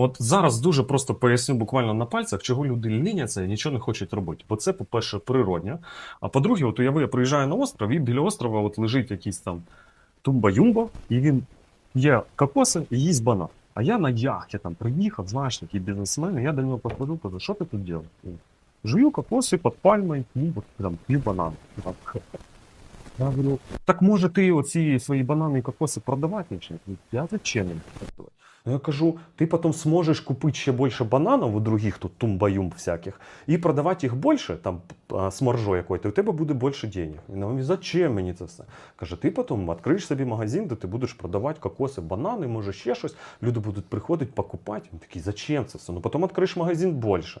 От зараз дуже просто поясню буквально на пальцях, чого люди ліняться і нічого не хочуть робити. Бо це, по-перше, природня. А по-друге, от уяви, я приїжджаю на остров, і біля острова от лежить якийсь там тумба-юмба, і він є кокоси і їсть банан. А я на яхті там приїхав, знаєш, такий бізнесмен, і я до нього підходжу, кажу, що ти тут робиш? Жую кокоси під пальмою, там, п'ю банан. Так може ти оці свої банани і кокоси продавати? Я зачем продавати? Ну, я кажу, ти потім зможеш купити ще більше бананів у других тут тумбаюм всяких і продавати їх більше, там з маржою якою, і у тебе буде більше денег. Він говорить, зачем мені це все? Каже, ти потім відкриєш собі магазин, де ти будеш продавати кокоси, банани, може ще щось. Люди будуть приходити, покупати. Він такий, зачем це все? Ну потім відкриєш магазин більше.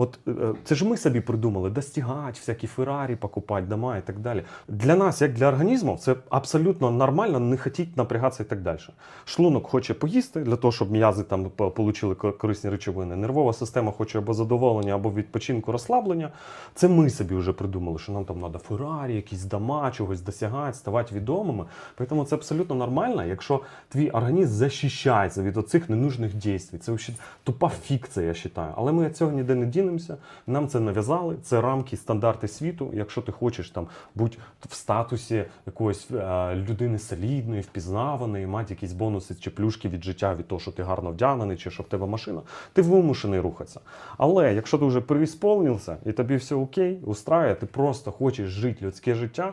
От е, це ж ми собі придумали достигати, всякі Феррарі, покупати дома і так далі. Для нас, як для організму, це абсолютно нормально не хотіти напрягатися і так далі. Шлунок хоче поїсти для того, щоб м'язи там по- получили корисні речовини. Нервова система хоче або задоволення, або відпочинку, розслаблення. Це ми собі вже придумали, що нам там треба Феррарі, якісь дома, чогось досягати, ставати відомими. Тому це абсолютно нормально, якщо твій організм захищається від оцих ненужних дій. Це взагалі тупа фікція, я вважаю. Але ми цього ніде не дінемося. Нам це нав'язали. Це рамки, стандарти світу. Якщо ти хочеш там бути в статусі якоїсь е, людини солідної, впізнаваної, мати якісь бонуси чи плюшки від життя, від того, що ти гарно вдягнений, чи що в тебе машина, ти вимушений рухатися. Але якщо ти вже переісполнився і тобі все окей, устрає, ти просто хочеш жити людське життя.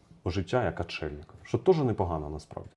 життя як отшельник, що теж непогано насправді.